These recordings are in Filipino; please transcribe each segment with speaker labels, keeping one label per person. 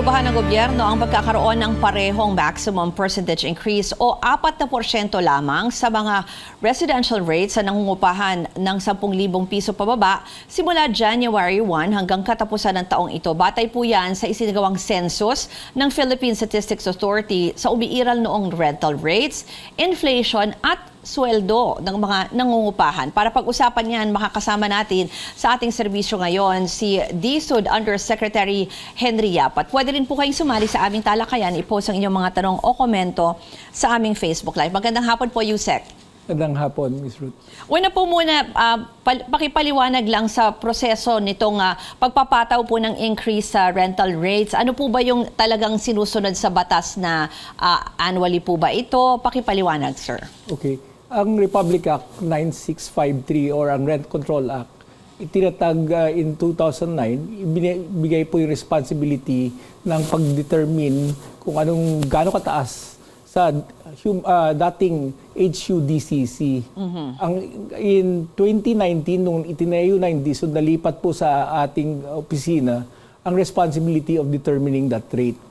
Speaker 1: Inaprubahan ng gobyerno ang pagkakaroon ng parehong maximum percentage increase o 4% lamang sa mga residential rates sa nangungupahan ng 10,000 piso pababa simula January 1 hanggang katapusan ng taong ito. Batay po yan sa isinagawang census ng Philippine Statistics Authority sa umiiral noong rental rates, inflation at sweldo ng mga nangungupahan. Para pag-usapan yan, makakasama natin sa ating serbisyo ngayon si DSUD Undersecretary Henry Yapat. Pwede rin po kayong sumali sa aming talakayan, i-post ang inyong mga tanong o komento sa aming Facebook Live. Magandang hapon po, Yusek.
Speaker 2: Magandang hapon, Ms. Ruth.
Speaker 1: Una po muna, pal- pakipaliwanag lang sa proseso nitong ah, pagpapataw po ng increase sa rental rates. Ano po ba yung talagang sinusunod sa batas na ah, annually po ba ito? Pakipaliwanag, sir.
Speaker 2: Okay. Ang Republic Act 9653 or ang Rent Control Act, itinatag uh, in 2009, ibigay po yung responsibility ng pag-determine kung anong gaano kataas sa hum, uh, dating HUDCC. Ang in 2019 nung itinayo na hindi so nalipat po sa ating opisina ang responsibility of determining that rate.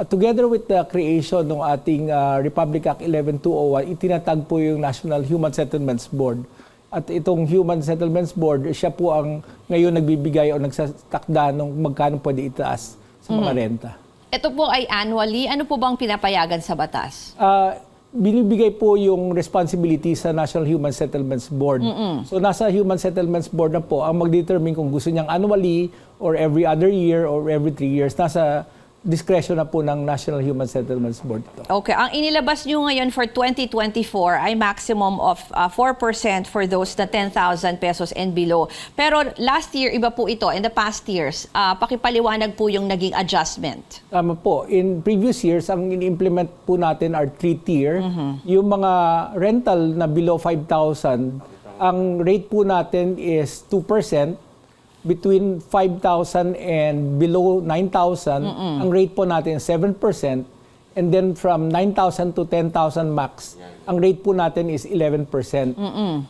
Speaker 2: At together with the creation ng ating uh, Republic Act 11201, itinatag po yung National Human Settlements Board. At itong Human Settlements Board, siya po ang ngayon nagbibigay o nagsatakda ng magkano pwede itaas sa mga renta.
Speaker 1: Ito po ay annually. Ano po bang pinapayagan sa batas?
Speaker 2: Ah, binibigay po yung responsibility sa National Human Settlements Board. So nasa Human Settlements Board na po ang mag-determine kung gusto niyang annually or every other year or every three years. Nasa discretion na po ng National Human Settlements Board ito.
Speaker 1: Okay, ang inilabas nyo ngayon for 2024 ay maximum of uh, 4% for those na 10,000 pesos and below. Pero last year, iba po ito. In the past years, uh, pakipaliwanag po yung naging adjustment.
Speaker 2: Tama po. In previous years, ang in-implement po natin are three-tier. Yung mga rental na below 5,000, ang rate po natin is 2%. Between 5,000 and below 9,000, ang rate po natin is 7%. And then from 9,000 to 10,000 max, ang rate po natin is 11%.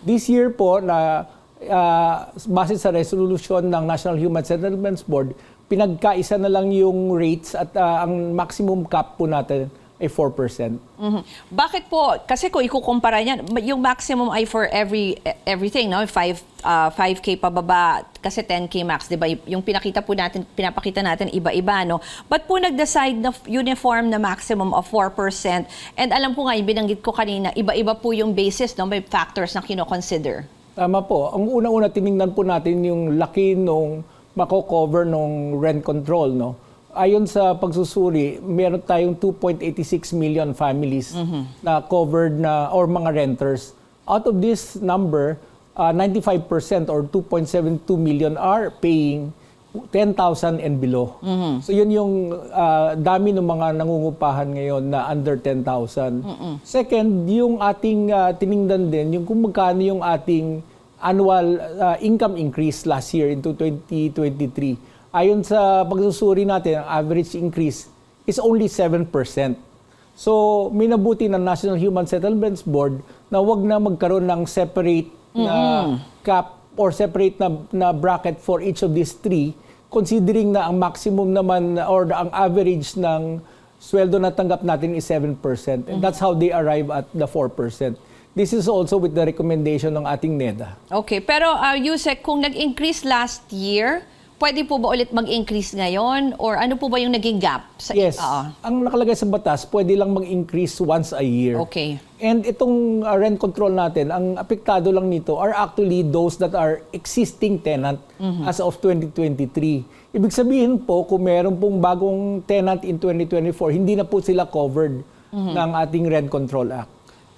Speaker 2: This year po, na ah, base sa resolution ng National Human Settlements Board, pinagkaisa na lang yung rates at ah, ang maximum cap po natin ay 4%.
Speaker 1: Mhm. Bakit po? Kasi kung ikukumpara niyan, yung maximum ay for every everything, no? 5 uh, 5k pababa kasi 10k max, 'di ba? Yung pinakita po natin, pinapakita natin iba-iba, no? But po nag-decide na uniform na maximum of 4% and alam po nga, yung binanggit ko kanina, iba-iba po yung basis, no? May factors na kino-consider.
Speaker 2: Tama po. Ang una-una tiningnan po natin yung laki nung mako-cover nung rent control, no? Ayon sa pagsusuri, meron tayong 2.86 million families na covered na or mga renters. Out of this number, uh, 95% or 2.72 million are paying 10,000 and below. So yun yung uh, dami ng mga nangungupahan ngayon na under 10,000. Second, yung ating uh, tiningnan din, yung kung magkano yung ating annual uh, income increase last year into 2023. Ayon sa pagsusuri natin, ang average increase is only 7%. So, minabuti ng National Human Settlements Board na wag na magkaroon ng separate na cap or separate na, na bracket for each of these three considering na ang maximum naman or ang average ng sweldo na tanggap natin is 7%. And that's how they arrive at the 4%. This is also with the recommendation ng ating NEDA.
Speaker 1: Okay, pero uh, Yusek, kung nag-increase last year, pwede po ba ulit mag-increase ngayon? Or ano po ba yung naging gap? Sa,
Speaker 2: Yes.
Speaker 1: Oo.
Speaker 2: Ang nakalagay sa batas, pwede lang mag-increase once a year.
Speaker 1: Okay.
Speaker 2: And itong uh, rent control natin, ang apektado lang nito are actually those that are existing tenant as of 2023. Ibig sabihin po, kung meron pong bagong tenant in 2024, hindi na po sila covered ng ating Rent Control Act.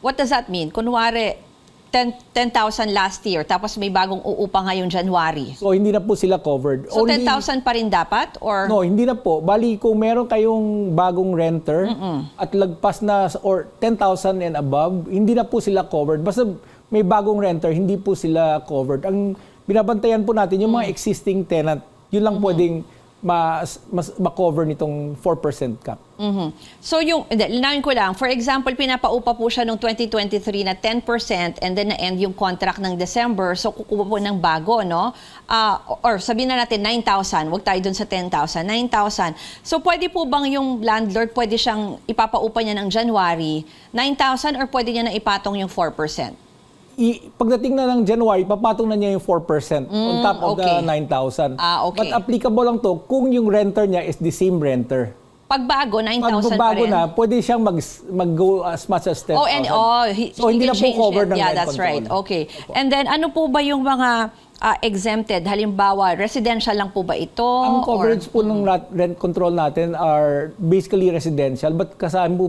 Speaker 1: What does that mean? Kunwari, 10 10,000 last year, tapos may bagong uupa ngayong January.
Speaker 2: So hindi na po sila covered.
Speaker 1: So
Speaker 2: Only-
Speaker 1: 10,000 pa rin dapat? Or
Speaker 2: No, hindi na po. Bali, kung meron kayong bagong renter at lagpas na or 10,000 and above, hindi na po sila covered. Basta may bagong renter, hindi po sila covered. Ang binabantayan po natin yung mga existing tenant, yun lang pwedeng mas, mas ma-cover nitong 4% cap.
Speaker 1: Mhm. So yung, linawin ko lang, for example, pinapaupa po siya noong 2023 na 10% and then na-end yung contract ng December, so kukuha po ng bago, no? Ah, or sabihin na natin 9,000, wag tayo dun sa 10,000, 9,000. So pwede po bang yung landlord, pwede siyang ipapaupa niya ng January, 9,000 or pwede niya na ipatong yung 4%?
Speaker 2: I, pagdating na ng January, papatong na niya yung 4% on top of
Speaker 1: okay.
Speaker 2: the 9,000.
Speaker 1: Ah, okay.
Speaker 2: But applicable lang to kung yung renter niya is the same renter.
Speaker 1: Pag bago, 9,000
Speaker 2: Pag
Speaker 1: pa rin.
Speaker 2: na, pwede siyang mag, mag-go as much as 10,000.
Speaker 1: Oh, and oh, he,
Speaker 2: so,
Speaker 1: he
Speaker 2: hindi na po cover
Speaker 1: it.
Speaker 2: ng
Speaker 1: Yeah,
Speaker 2: rent
Speaker 1: that's
Speaker 2: control.
Speaker 1: right. Okay. And then, ano po ba yung mga ah, exempted? Halimbawa, residential lang po ba ito?
Speaker 2: Ang
Speaker 1: Or-
Speaker 2: coverage po ng rat- rent control natin are basically residential but kasama po,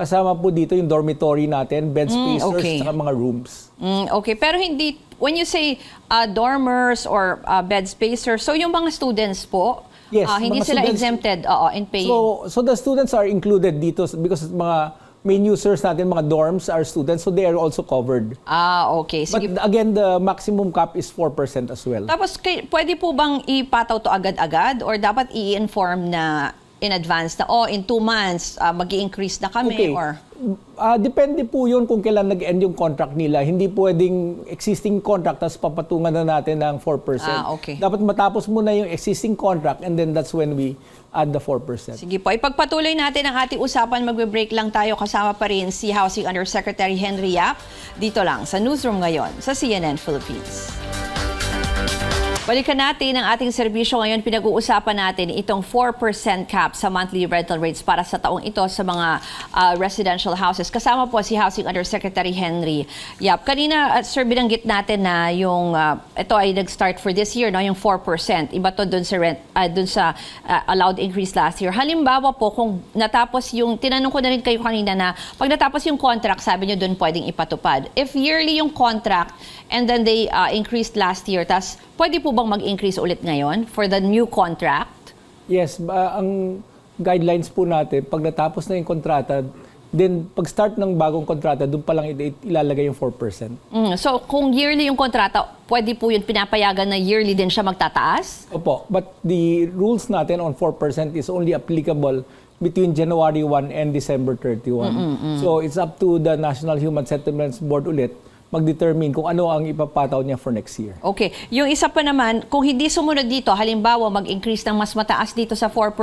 Speaker 2: kasama po dito yung dormitory natin, bed spacers,
Speaker 1: Mm, okay.
Speaker 2: saka mga rooms.
Speaker 1: Mm, okay, pero hindi, when you say uh, dormers or uh, bed spacers, so yung mga students po,
Speaker 2: Yes,
Speaker 1: ah, hindi sila
Speaker 2: students-
Speaker 1: exempted oo, in paying.
Speaker 2: So, so the students are included dito because mga main users natin, mga dorms are students, so they are also covered.
Speaker 1: ah, okay.
Speaker 2: But
Speaker 1: Sige.
Speaker 2: again, the maximum cap is 4% as well.
Speaker 1: Tapos, kay, pwede po bang ipataw to agad-agad or dapat i-inform na in advance na, oh, in two months, uh, mag increase na kami
Speaker 2: Okay.
Speaker 1: or...
Speaker 2: Ah, depende po yun kung kailan nag-end yung contract nila. Hindi pwedeng existing contract tapos papatungan na natin ng 4%.
Speaker 1: Ah, okay.
Speaker 2: Dapat matapos muna yung existing contract and then that's when we add the 4%.
Speaker 1: Sige po, ipagpatuloy natin ang ating usapan. Magbe-break lang tayo. Kasama pa rin si Housing Undersecretary Henry Yap. Dito lang sa newsroom ngayon sa CNN Philippines. Balikan natin ang ating serbisyo ngayon. Pinag-uusapan natin itong 4% cap sa monthly rental rates para sa taong ito sa mga ah, residential houses. Kasama po si Housing Undersecretary Henry Yap. Kanina, uh, sir, binanggit natin na yung, ah, ito ay nag-start for this year, no? yung 4%. Iba to dun sa, rent, ah, dun sa ah, allowed increase last year. Halimbawa po, kung natapos yung, tinanong ko na rin kayo kanina na pag natapos yung contract, sabi nyo dun pwedeng ipatupad. If yearly yung contract and then they ah, increased last year, tas pwede po bang mag-increase ulit ngayon for the new contract?
Speaker 2: Yes, ba, ang guidelines po natin, pag natapos na yung kontrata, then pag start ng bagong kontrata, doon pa lang il- ilalagay yung 4%.
Speaker 1: Mm, so kung yearly yung kontrata, pwede po yun pinapayagan na yearly din siya magtataas?
Speaker 2: Opo, but the rules natin on 4% is only applicable between January 1 and December 31. So it's up to the National Human Settlements Board ulit mag-determine kung ano ang ipapataw niya for next year.
Speaker 1: Okay. Yung isa pa naman, kung hindi sumunod dito, halimbawa mag-increase ng mas mataas dito sa 4%,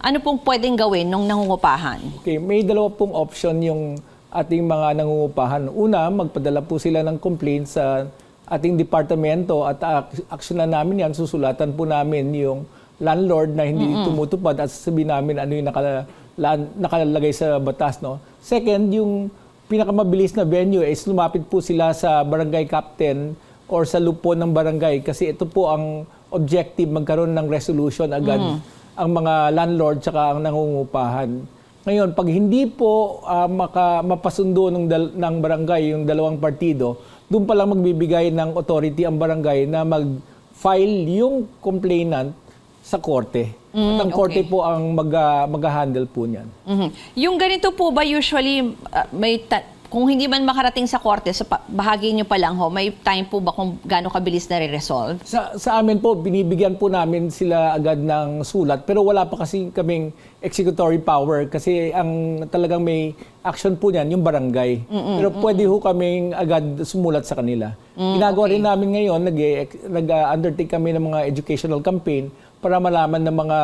Speaker 1: ano pong pwedeng gawin nung nangungupahan?
Speaker 2: Okay, may dalawa pong option yung ating mga nangungupahan. Una, magpadala po sila ng complaint sa ating departamento at ak- aksyonan namin yan, susulatan po namin yung landlord na hindi tumutupad at sasabihin namin ano yung nakala, la- nakalagay sa batas. No? Second, yung pinakamabilis na venue is lumapit po sila sa barangay captain or sa lupo ng barangay kasi ito po ang objective magkaroon ng resolution agad ang mga landlord tsaka ang nangungupahan. Ngayon, pag hindi po ah, maka, mapasundo ng, dal- ng barangay yung dalawang partido, doon pa lang magbibigay ng authority ang barangay na mag-file yung complainant sa korte. At ang korte
Speaker 1: okay.
Speaker 2: po ang mag, ah, mag-handle po niyan.
Speaker 1: Mhm. Yung ganito po ba usually uh, may kung hindi man makarating sa korte, sa bahagi nyo pa lang ho, may time po ba kung gaano kabilis na re-resolve?
Speaker 2: Sa, sa amin po, binibigyan po namin sila agad ng sulat. Pero wala pa kasi kaming executory power kasi ang talagang may action po niyan, yung barangay. Pero pwede ho kaming agad sumulat sa kanila. Ginagawa rin namin ngayon, nag-undertake kami ng mga educational campaign para malaman ng mga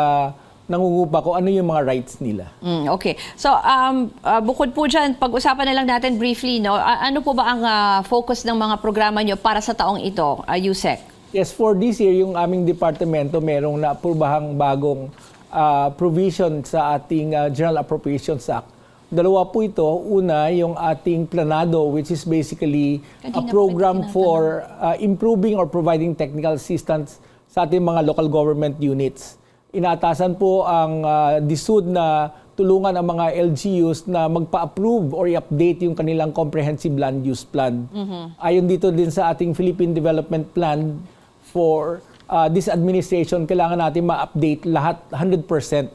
Speaker 2: nangungupa ko ano yung mga rights nila.
Speaker 1: Mm, okay. So, um, uh, bukod po dyan, pag-usapan na lang natin briefly, no? A- ano po ba ang uh, focus ng mga programa nyo para sa taong ito, uh, Yusek?
Speaker 2: Yes, for this year, yung aming departamento merong naaprobahang bagong ah, provision sa ating ah, General Appropriations Act. Dalawa po ito. Una, yung ating planado, which is basically a
Speaker 1: Kanina pa
Speaker 2: program for ah, improving or providing technical assistance sa ating mga local government units. Inaatasan po ang ah, DSUD na tulungan ang mga LGUs na magpa-approve or i-update yung kanilang comprehensive land use plan. Ayon dito din sa ating Philippine Development Plan for uh, this administration, kailangan natin ma-update lahat 100%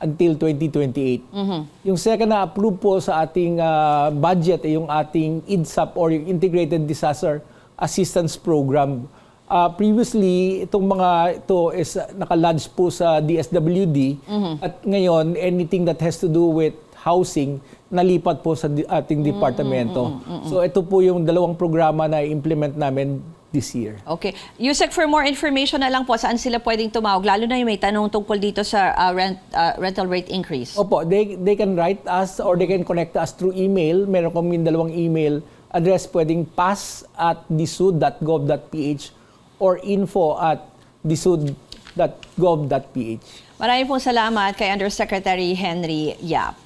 Speaker 2: until 2028. Yung second na approve po sa ating uh, budget ay yung ating IDSAP or yung Integrated Disaster Assistance Program. Ah, previously, itong mga ito is uh, nakalodge po sa DSWD at ngayon anything that has to do with housing nalipat po sa ating departamento. So ito po yung dalawang programa na i-implement namin this year.
Speaker 1: Okay. Yusek, for more information na lang po, saan sila pwedeng tumawag? Lalo na yung may tanong tungkol dito sa uh, rent, uh, rental rate increase.
Speaker 2: Opo, they, they can write us or they can connect us through email. Meron kami dalawang email address pwedeng pass at disud.gov.ph or info at disud.gov.ph.
Speaker 1: Maraming pong salamat kay Undersecretary Henry Yap.